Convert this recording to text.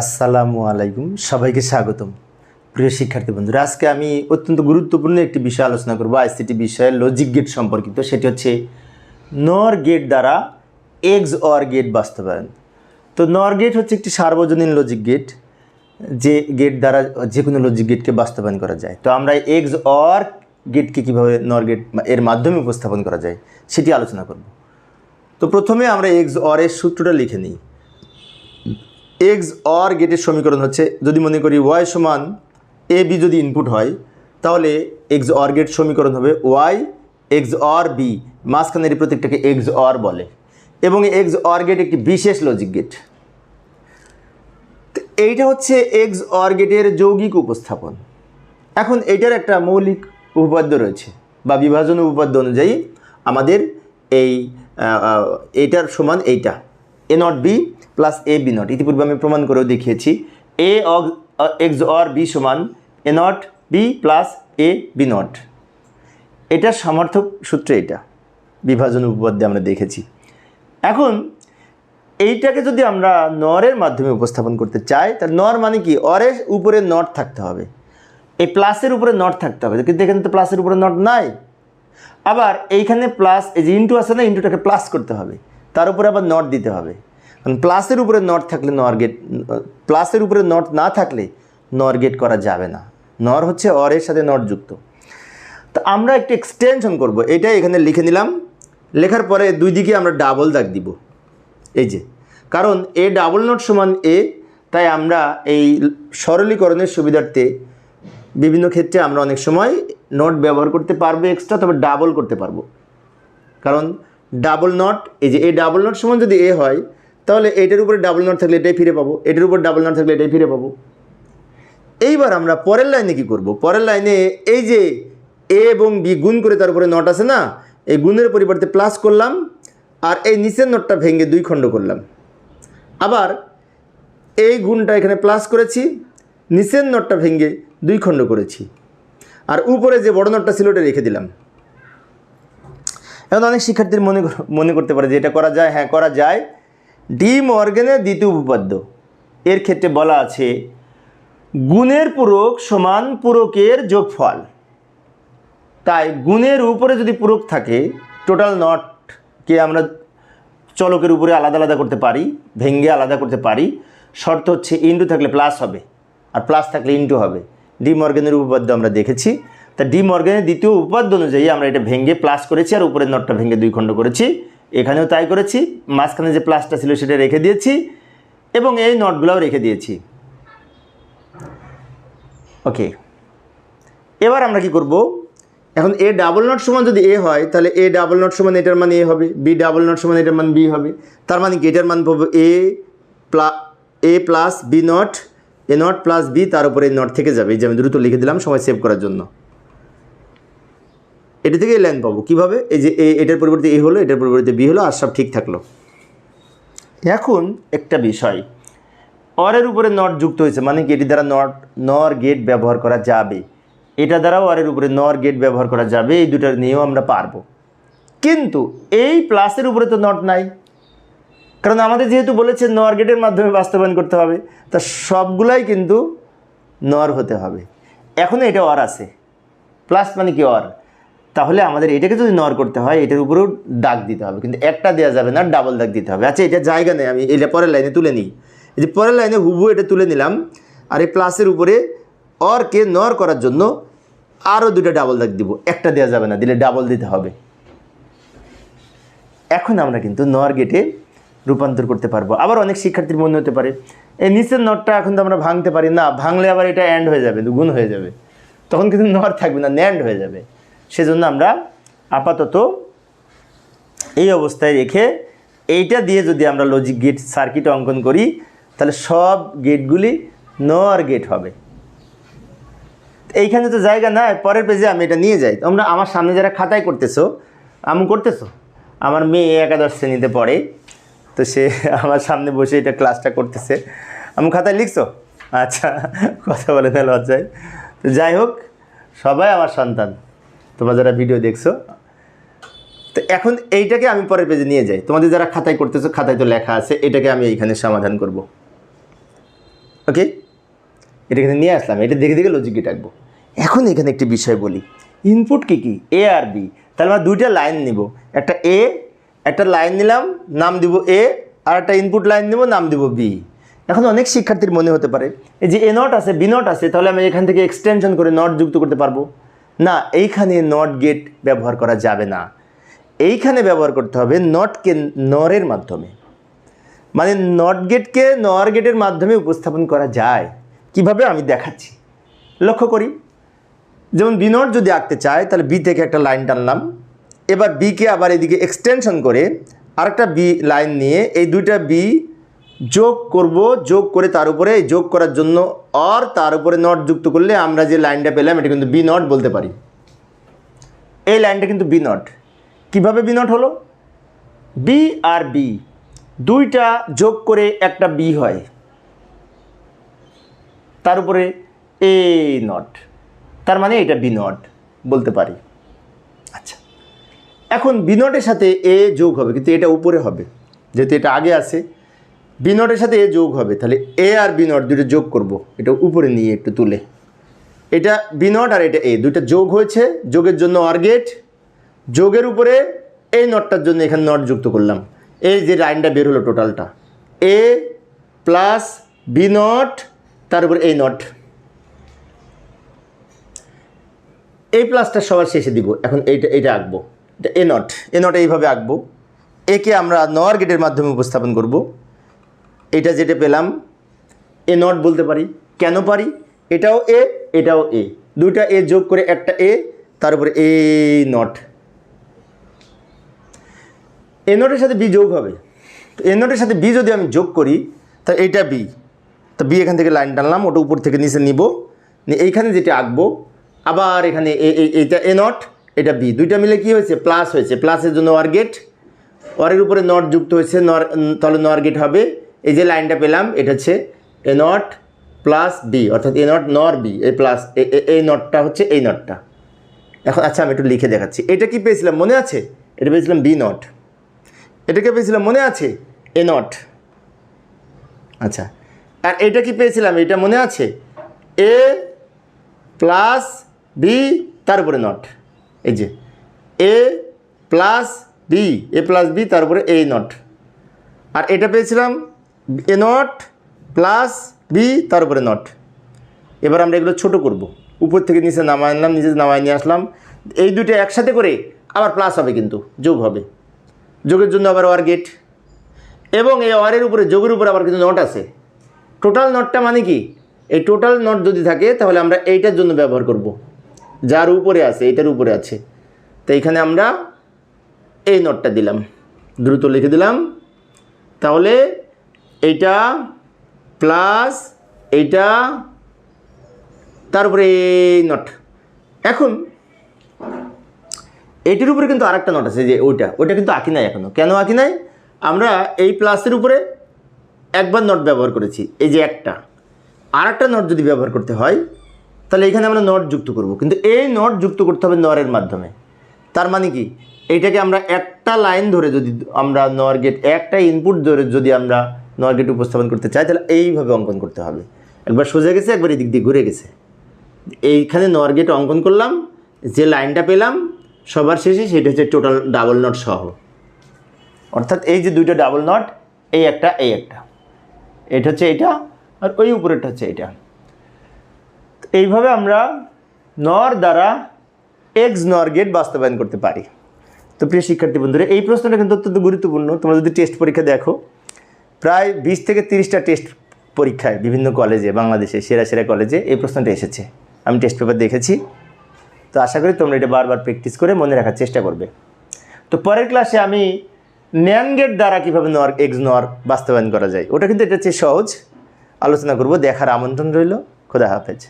আসসালামু আলাইকুম, সবাইকে স্বাগতম। প্রিয় শিক্ষার্থী বন্ধুরা, আজকে আমি অত্যন্ত গুরুত্বপূর্ণ একটি বিষয় আলোচনা করব, আইসিটি বিষয়ে লজিক গেট সম্পর্কিত। সেটি হচ্ছে নর গেট দ্বারা এক্স অর গেট বাস্তবায়ন। তো নর গেট হচ্ছে একটি সার্বজনীন লজিক গেট যে গেট দ্বারা যে কোনো লজিক গেটকে বাস্তবায়ন করা যায়। তো আমরা এক্স অর গেটকে কীভাবে নর গেটের মাধ্যমে উপস্থাপন করা যায়, সেটি আলোচনা করব। তো প্রথমে আমরা এক্স অর এর সূত্রটা লিখে নিই। এক্স অর গেটের সমীকরণ হচ্ছে, যদি মনে করি ওয়াই সমান এ বি যদি ইনপুট হয়, তাহলে এক্স অর গেট সমীকরণ হবে ওয়াই, এক্স অর বি। মাঝখানের প্রত্যেকটাকে এক্স অর বলে। এবং এক্স অর গেট একটি বিশেষ লজিক গেট এইটা হচ্ছে এক্স অর গেটের যৌগিক উপস্থাপন। এখন এটার একটা মৌলিক উপপাদ্য রয়েছে, বা বিভাজন উপপাদ্য অনুযায়ী আমাদের এই এইটার সমান এইটা, A not B plus A B not ইতিপূর্বে আমি প্রমাণ করেও দেখিয়েছি। এ এক্স অর বি সমান A not B plus A B not এটার সমর্থক সূত্র এটা, বিভাজন উপপাদ্যে আমরা দেখেছি। এখন, এইটাকে যদি আমরা নরের মাধ্যমে উপস্থাপন করতে চাই, তাহলে নর মানে কি? অরের উপরে নট থাকতে হবে। এই প্লাসের উপরে নট থাকতে হবে। কিন্তু এখানে তো প্লাসের উপরে নট নাই। আবার এইখানে প্লাস এই যে ইন্টু আছে না ইন্টুটাকে প্লাস করতে হবে। তার উপরে আবার নট দিতে হবে। কারণ প্লাসের উপরে নট থাকলে নর গেট প্লাসের উপরে নট না থাকলে নর গেট করা যাবে না। নর হচ্ছে অরের সাথে নট যুক্ত। তো আমরা একটু এক্সটেনশন করব। এটাই এখানে লিখে নিলাম। লেখার পরে দুই দিকে আমরা ডাবল দাগ দিব। এই যে, কারণ এ ডাবল নট সমান এ, তাই আমরা এই সরলীকরণের সুবিধার্থে বিভিন্ন ক্ষেত্রে আমরা অনেক সময় নট ব্যবহার করতে পারব এক্সট্রা তবে ডাবল করতে পারব। কারণ ডাবল নট এই যে এ ডাবল নট সমান যদি এ হয় তাহলে এটার উপরে ডাবল নট থাকলে এটাই ফিরে পাবো, এটার উপর ডাবল নট থাকলে এটাই ফিরে পাবো। এইবার আমরা পরের লাইনে কি করব? পরের লাইনে এই যে এ এবং বি গুণ করে তার উপরে নট আছে না, এই গুণের পরিবর্তে প্লাস করলাম, আর এই নিচের নটটা ভেঙে দুই খণ্ড করলাম। আবার এই গুণটা এখানে প্লাস করেছি, নিচের নটটা ভেঙে দুই খণ্ড করেছি। আর উপরে যে বড় নটটা ছিল ওটা রেখে দিলাম। এখন অনেক শিক্ষার্থীর মনে মনে করতে পারে যে এটা করা যায় হ্যাঁ করা যায়। ডি মর্গেনের দ্বিতীয় উপপাদ্য। এর ক্ষেত্রে বলা আছে, গুণের পূরক সমান পূরকের যোগফল। তাই গুণের উপরে যদি পূরক থাকে টোটাল নটকে আমরা চলকের উপরে আলাদা আলাদা করতে পারি, ভেঙ্গে আলাদা করতে পারি, শর্ত হচ্ছে ইন্টু থাকলে প্লাস হবে, আর প্লাস থাকলে ইন্টু হবে। ডি মর্গেনের উপপাদ্য আমরা দেখেছি। তা ডি মর্গেনের দ্বিতীয় উপপাদ্য অনুযায়ী আমরা এটা ভেঙ্গে প্লাস করেছি, আর উপরের নটটা ভেঙ্গে দুই খণ্ড করেছি। এখানেও তাই করেছি, মাঝখানে যে প্লাসটা ছিল সেটা রেখে দিয়েছি এবং এই নটগুলোও রেখে দিয়েছি। ওকে এবার আমরা কি করব? এখন এ ডাবল নট সমান যদি এ হয়, তাহলে এ ডাবল নট সমান এটার মান এ হবে বি ডাবল নট সমান এটার মান বি হবে। তার মানে কি? এটার মান পাবো A প্লা A plus B not A not plus B তার উপরে নট থেকে যাবে। যে আমি দ্রুত লিখে দিলাম সময় সেভ করার জন্য। এটা থেকে এই লাইন পাবো। কীভাবে? এই যে এটার পরিবর্তে এ হলো, এটার পরিবর্তে বি হলো, আর সব ঠিক থাকল। এখন একটা বিষয়। অরের উপরে নট যুক্ত হয়েছে মানে কি? এটি দ্বারা নট নর গেট ব্যবহার করা যাবে। এটা দ্বারাও অরের উপরে নর গেট ব্যবহার করা যাবে, এই দুটার নিয়েও আমরা পারব। কিন্তু এই প্লাসের উপরে তো নট নাই। কারণ আমাদের যেহেতু বলেছে নর গেটের মাধ্যমে বাস্তবায়ন করতে হবে, তা সবগুলাই কিন্তু নর হতে হবে। এখনও এটা অর আছে। প্লাস মানে কি অর তাহলে আমাদের এটাকে যদি নর করতে হয়, এটার উপরেও দাগ দিতে হবে। কিন্তু একটা দেওয়া যাবে না ডাবল দাগ দিতে হবে। আচ্ছা এটা জায়গা নেই, আমি এটা পরের লাইনে তুলে নিই। এই যে পরের লাইনে হুবু এটা তুলে নিলাম, আর এই প্লাসের উপরে অরকে নর করার জন্য আরও দুটো ডাবল দাগ দিব। একটা দেওয়া যাবে না, দিলে ডাবল দিতে হবে। এখন আমরা কিন্তু নর গেটে রূপান্তর করতে পারব। আবার অনেক শিক্ষার্থীর মনে হতে পারে, এই নিচের নটটা এখন তো আমরা ভাঙতে পারি। না, ভাঙলে আবার এটা অ্যান্ড হয়ে যাবে, গুণ হয়ে যাবে। তখন কিন্তু নর থাকবে না ন্যান্ড হয়ে যাবে। সেজন্য আমরা আপাতত এই অবস্থায় রেখে এইটা দিয়ে যদি আমরা লজিক গেট সার্কিট অঙ্কন করি, তাহলে সব গেটগুলি নর গেট হবে। এইখানে তো জায়গা নাই, পরের পেজে আমি এটা নিয়ে যাই। তোমরা আমার সামনে যারা খাতায় করতেছো, আমি করতেছো? আমার মেয়ে একাদশ শ্রেণীতে পড়ে, তো সে আমার সামনে বসে এটা ক্লাসটা করতেছে। আমি খাতায় লিখছো? আচ্ছা কথা বলে না লজ্জায় তো যাই হোক, সবাই আমার সন্তান। তোমরা যারা ভিডিও দেখছ, তো এখন এইটাকে আমি পরের পেজে নিয়ে যাই। তোমাদের যারা খাতায় করতেছো, খাতায় তো লেখা আছে, এটাকে আমি এইখানে সমাধান করব। ওকে এটা এখানে নিয়ে আসলাম, এটা দেখে দেখে লজিক আঁকবো এখন এখানে একটি বিষয় বলি। ইনপুট কি কি? এ আর বি তাহলে আমরা দুইটা লাইন নিব। একটা এ একটা লাইন নিলাম, নাম দিব এ আর একটা ইনপুট লাইন নিব, নাম দিব বি এখন অনেক শিক্ষার্থীর মনে হতে পারে, এই যে এ নট আছে বি নট আছে, তাহলে আমি এখান থেকে এক্সটেনশন করে নট যুক্ত করতে পারব। না, এইখানে নট গেট ব্যবহার করা যাবে না। এইখানে ব্যবহার করতে হবে নটকে নরের মাধ্যমে। মানে নট গেটকে নর গেটের মাধ্যমে উপস্থাপন করা যায়। কীভাবে? আমি দেখাচ্ছি। লক্ষ্য করি। যেমন বি নট যদি আঁকতে চায়, তাহলে বি থেকে একটা লাইন টানলাম। এবার বিকে আবার এদিকে এক্সটেনশন করে আরেকটা বি লাইন নিয়ে এই দুইটা বি যোগ করব, যোগ করে তার উপরে, যোগ করার জন্য অর তার উপরে নট যুক্ত করলে আমরা যে লাইনটা পেলাম, এটা কিন্তু বি নট বলতে পারি। এই লাইনটা কিন্তু বি নট কীভাবে বি নট হলো? বি আর বি দুইটা যোগ করে একটা বি হয়। তার উপরে এ নট তার মানে এটা বি নট বলতে পারি। আচ্ছা এখন বি নটের সাথে এ যোগ হবে, কিন্তু এটা উপরে হবে, যেহেতু এটা আগে আছে। বি নটের সাথে এ যোগ হবে, তাহলে এ আর বি নট দুটো যোগ করব, এটা উপরে নিয়ে একটু তুলে। এটা বি নট আর এটা এ, দুইটা যোগ হয়েছে, যোগের জন্য আর গেট, যোগের উপরে এই নটটার জন্য এখানে নট যুক্ত করলাম। এই যে লাইনটা বের হলো টোটালটা, এ প্লাস বি নট তার উপরে এই নট। এই প্লাসটা সবার শেষে দিব, এখন এইটা এইটা আঁকবো। এটা এ নট এ নট এইভাবে আঁকবো। একে আমরা নর গেটের মাধ্যমে উপস্থাপন করব। এটা যেটা পেলাম, এ নট বলতে পারি। কেন পারি? এটাও এ এটাও এ। দুইটা এ যোগ করে একটা এ, তার উপরে এ নট এ নটের সাথে বি যোগ হবে। তো এ নটের সাথে বি যদি আমি যোগ করি, তা এইটা বি। তো বি এখান থেকে লাইন টানলাম, ওটা উপর থেকে নিচে নিব। এইখানে যেটা আঁকবো, আবার এখানে এইটা এ নট এটা বি। দুইটা মিলে কি হয়েছে? প্লাস হয়েছে। প্লাসের জন্য ওয়ার গেট ওয়ারের উপরে নট যুক্ত হয়েছে, নর তাহলে নর গেট হবে। এই যে লাইনটা পেলাম, এটা হচ্ছে এ নট প্লাস বি অর্থাৎ A not nor B A plus এই নটটা হচ্ছে এই নটটা এখন আচ্ছা আমি একটু লিখে দেখাচ্ছি। এটা কি পেয়েছিলাম? মনে আছে? এটা পেয়েছিলাম বি নট এটাকে পেয়েছিলাম? মনে আছে? এ নট আচ্ছা আর এটা কি পেয়েছিলাম? এটা মনে আছে? এ প্লাস বি তার উপরে নট এই যে A plus B A plus B তার উপরে এই নট আর এটা পেয়েছিলাম এ নট প্লাস বি, তার উপরে নট। এবার আমরা এগুলো ছোট করব। উপর থেকে নিচে নামায় আনলাম নিচে নামায় নিয়ে আসলাম। এই দুটো একসাথে করে আবার প্লাস হবে কিন্তু, যোগ হবে। যোগের জন্য আবার ওয়ার গেট এবং এই ওয়ারের উপরে, যোগের উপরে আবার কিন্তু নট আছে। টোটাল নটটা মানে কি? এই টোটাল নট যদি থাকে, তাহলে আমরা এইটার জন্য ব্যবহার করব। যার উপরে আছে, এইটার উপরে আছে। তো এইখানে আমরা এই নটটা দিলাম। দ্রুত লিখে দিলাম। তাহলে এইটা প্লাস এইটা তারপরে নট এখন, এটির উপরে কিন্তু আরেকটা নট আছে যে ওইটা। ওইটা কিন্তু আঁকি নাই এখনও কেন আঁকি নাই? আমরা এই প্লাসের উপরে একবার নট ব্যবহার করেছি। এই যে একটা। আর একটা নট যদি ব্যবহার করতে হয়, তাহলে এখানে আমরা নট যুক্ত করব। কিন্তু এই নট যুক্ত করতে হবে নরের মাধ্যমে। তার মানে কি? এইটাকে আমরা একটা লাইন ধরে যদি আমরা নর গেট একটা ইনপুট ধরে যদি আমরা নর গেট উপস্থাপন করতে চাই তাহলে এইভাবে অঙ্কন করতে হবে। একবার সোজা গেছে, একবার এদিক দিয়ে ঘুরে গেছে। এইখানে নর গেট অঙ্কন করলাম, যে লাইনটা পেলাম, সবার শেষে সেটা হচ্ছে টোটাল ডাবল নট সহ। অর্থাৎ এই যে দুইটা ডাবল নট, এই একটা এই একটা। এটা হচ্ছে এটা, আর ওই উপরেরটা হচ্ছে এটা। এইভাবে আমরা নর দ্বারা এক্স নর গেট বাস্তবায়ন করতে পারি। তো প্রিয় শিক্ষার্থী বন্ধুরা, এই প্রশ্নটা কিন্তু অত্যন্ত গুরুত্বপূর্ণ। তোমরা যদি টেস্ট পরীক্ষা দেখো প্রায় বিশ থেকে তিরিশটা টেস্ট পরীক্ষায় বিভিন্ন কলেজে বাংলাদেশে সেরা সেরা কলেজে এই প্রশ্নটা এসেছে। আমি টেস্ট পেপার দেখেছি। তো আশা করি তোমরা এটা বারবার প্র্যাকটিস করে মনে রাখার চেষ্টা করবে। তো পরের ক্লাসে আমি ন্যাঙ্গের দ্বারা কীভাবে নর এক্স নর বাস্তবায়ন করা যায়, ওটা কিন্তু এটা চেয়ে সহজ। আলোচনা করব, দেখার আমন্ত্রণ রইল। খোদা হাফেজ।